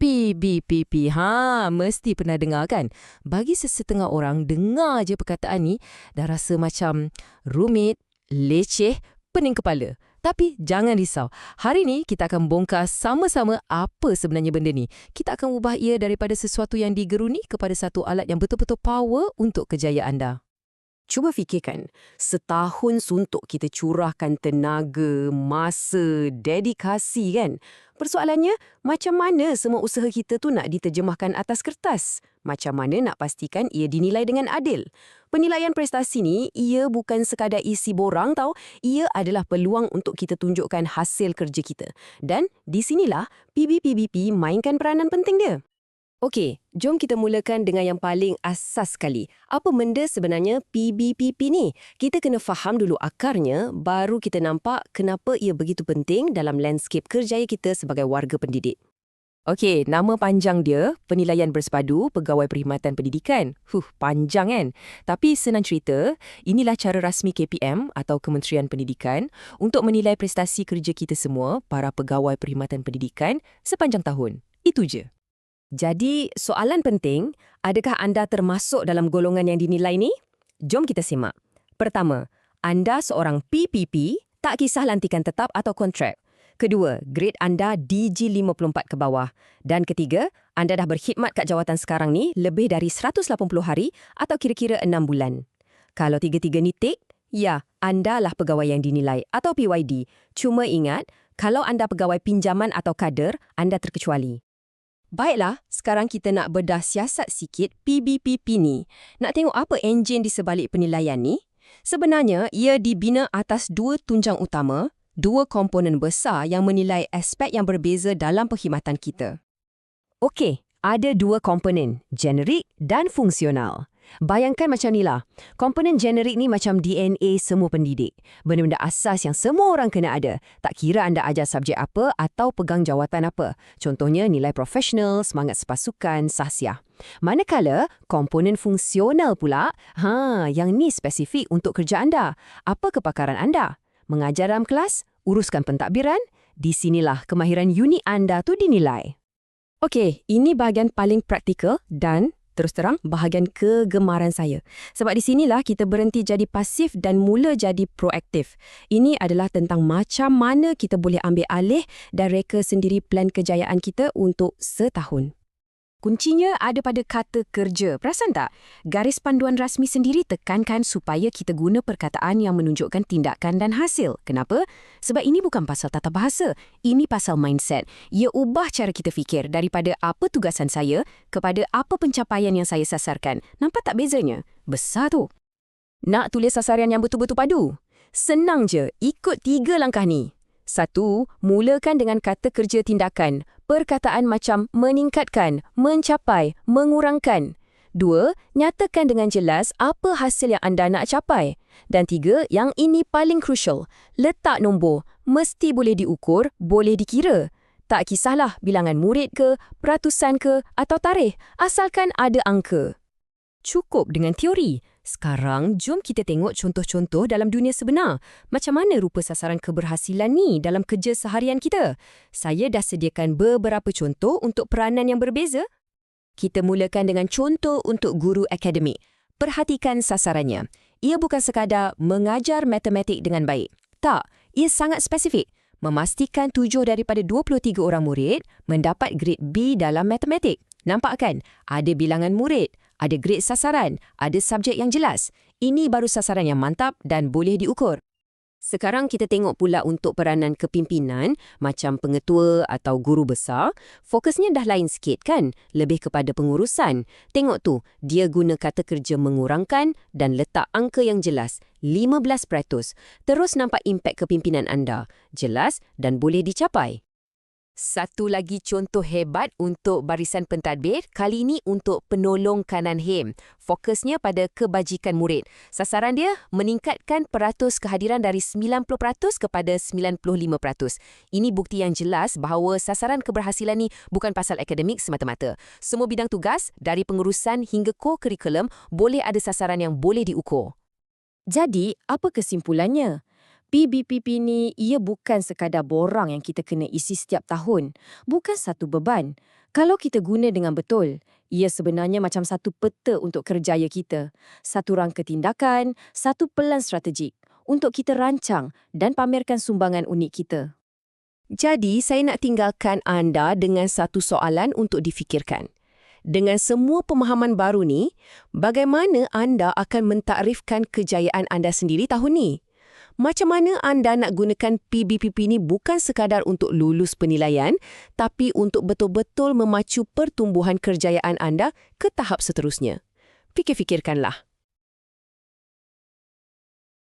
PBPP. Ha, mesti pernah dengar kan? Bagi sesetengah orang, dengar je perkataan ni, dah rasa macam rumit, leceh, pening kepala. Tapi jangan risau. Hari ni kita akan bongkar sama-sama apa sebenarnya benda ni. Kita akan ubah ia daripada sesuatu yang digeruni kepada satu alat yang betul-betul power untuk kejayaan anda. Cuba fikirkan, setahun suntuk kita curahkan tenaga, masa, dedikasi kan? Persoalannya, macam mana semua usaha kita tu nak diterjemahkan atas kertas? Macam mana nak pastikan ia dinilai dengan adil? Penilaian prestasi ni, ia bukan sekadar isi borang tau, ia adalah peluang untuk kita tunjukkan hasil kerja kita. Dan di sinilah PBPBP mainkan peranan penting dia. Okey, jom kita mulakan dengan yang paling asas sekali. Apa benda sebenarnya PBPP ni? Kita kena faham dulu akarnya, baru kita nampak kenapa ia begitu penting dalam landscape kerjaya kita sebagai warga pendidik. Okey, nama panjang dia, Penilaian Bersepadu Pegawai Perkhidmatan Pendidikan. Huh, panjang kan? Tapi senang cerita, inilah cara rasmi KPM atau Kementerian Pendidikan untuk menilai prestasi kerja kita semua, para pegawai perkhidmatan pendidikan, sepanjang tahun. Itu je. Jadi, soalan penting, adakah anda termasuk dalam golongan yang dinilai ni? Jom kita simak. Pertama, anda seorang PPP, tak kisah lantikan tetap atau kontrak. Kedua, grade anda DG54 ke bawah. Dan ketiga, anda dah berkhidmat kat jawatan sekarang ni lebih dari 180 hari atau kira-kira 6 bulan. Kalau tiga-tiga ni tik, ya, anda lah pegawai yang dinilai atau PYD. Cuma ingat, kalau anda pegawai pinjaman atau kader, anda terkecuali. Baiklah, sekarang kita nak bedah siasat sikit PBPP ni. Nak tengok apa enjin di sebalik penilaian ni? Sebenarnya, ia dibina atas dua tunjang utama, dua komponen besar yang menilai aspek yang berbeza dalam perkhidmatan kita. Okey, ada dua komponen, generik dan fungsional. Bayangkan macam ni lah. Komponen generik ni macam DNA semua pendidik. Benda-benda asas yang semua orang kena ada. Tak kira anda ajar subjek apa atau pegang jawatan apa. Contohnya nilai profesional, semangat sepasukan, sahsiah. Manakala komponen fungsional pula, ha, yang ni spesifik untuk kerja anda. Apa kepakaran anda? Mengajar dalam kelas? Uruskan pentadbiran? Di sinilah kemahiran unit anda tu dinilai. Okey, ini bahagian paling praktikal dan terus terang bahagian kegemaran saya. Sebab di sinilah kita berhenti jadi pasif dan mula jadi proaktif. Ini adalah tentang macam mana kita boleh ambil alih dan reka sendiri plan kejayaan kita untuk setahun. Kuncinya ada pada kata kerja. Perasan tak? Garis panduan rasmi sendiri tekankan supaya kita guna perkataan yang menunjukkan tindakan dan hasil. Kenapa? Sebab ini bukan pasal tata bahasa. Ini pasal mindset. Ia ubah cara kita fikir daripada apa tugasan saya kepada apa pencapaian yang saya sasarkan. Nampak tak bezanya? Besar tu. Nak tulis sasaran yang betul-betul padu? Senang je. Ikut tiga langkah ni. Satu, mulakan dengan kata kerja tindakan. Perkataan macam meningkatkan, mencapai, mengurangkan. Dua, nyatakan dengan jelas apa hasil yang anda nak capai. Dan tiga, yang ini paling crucial. Letak nombor. Mesti boleh diukur, boleh dikira. Tak kisahlah bilangan murid ke, peratusan ke atau tarikh, asalkan ada angka. Cukup dengan teori. Sekarang, jom kita tengok contoh-contoh dalam dunia sebenar. Macam mana rupa sasaran keberhasilan ni dalam kerja seharian kita? Saya dah sediakan beberapa contoh untuk peranan yang berbeza. Kita mulakan dengan contoh untuk guru akademik. Perhatikan sasarannya. Ia bukan sekadar mengajar matematik dengan baik. Tak, ia sangat spesifik. Memastikan tujuh daripada 23 orang murid mendapat grade B dalam matematik. Nampak kan? Ada bilangan murid, ada grade sasaran, ada subjek yang jelas. Ini baru sasaran yang mantap dan boleh diukur. Sekarang kita tengok pula untuk peranan kepimpinan macam pengetua atau guru besar, fokusnya dah lain sikit kan? Lebih kepada pengurusan. Tengok tu, dia guna kata kerja mengurangkan dan letak angka yang jelas, 15%. Terus nampak impak kepimpinan anda, jelas dan boleh dicapai. Satu lagi contoh hebat untuk barisan pentadbir, kali ini untuk penolong kanan hem. Fokusnya pada kebajikan murid. Sasaran dia meningkatkan peratus kehadiran dari 90% kepada 95%. Ini bukti yang jelas bahawa sasaran keberhasilan ni bukan pasal akademik semata-mata. Semua bidang tugas, dari pengurusan hingga co-curriculum, boleh ada sasaran yang boleh diukur. Jadi, apa kesimpulannya? PBPP ni ia bukan sekadar borang yang kita kena isi setiap tahun. Bukan satu beban. Kalau kita guna dengan betul, ia sebenarnya macam satu peta untuk kerjaya kita. Satu rangka tindakan, satu pelan strategik untuk kita rancang dan pamerkan sumbangan unik kita. Jadi, saya nak tinggalkan anda dengan satu soalan untuk difikirkan. Dengan semua pemahaman baru ni, bagaimana anda akan mentakrifkan kejayaan anda sendiri tahun ni? Macam mana anda nak gunakan PBPP ni bukan sekadar untuk lulus penilaian, tapi untuk betul-betul memacu pertumbuhan kerjayaan anda ke tahap seterusnya? Fikir-fikirkanlah.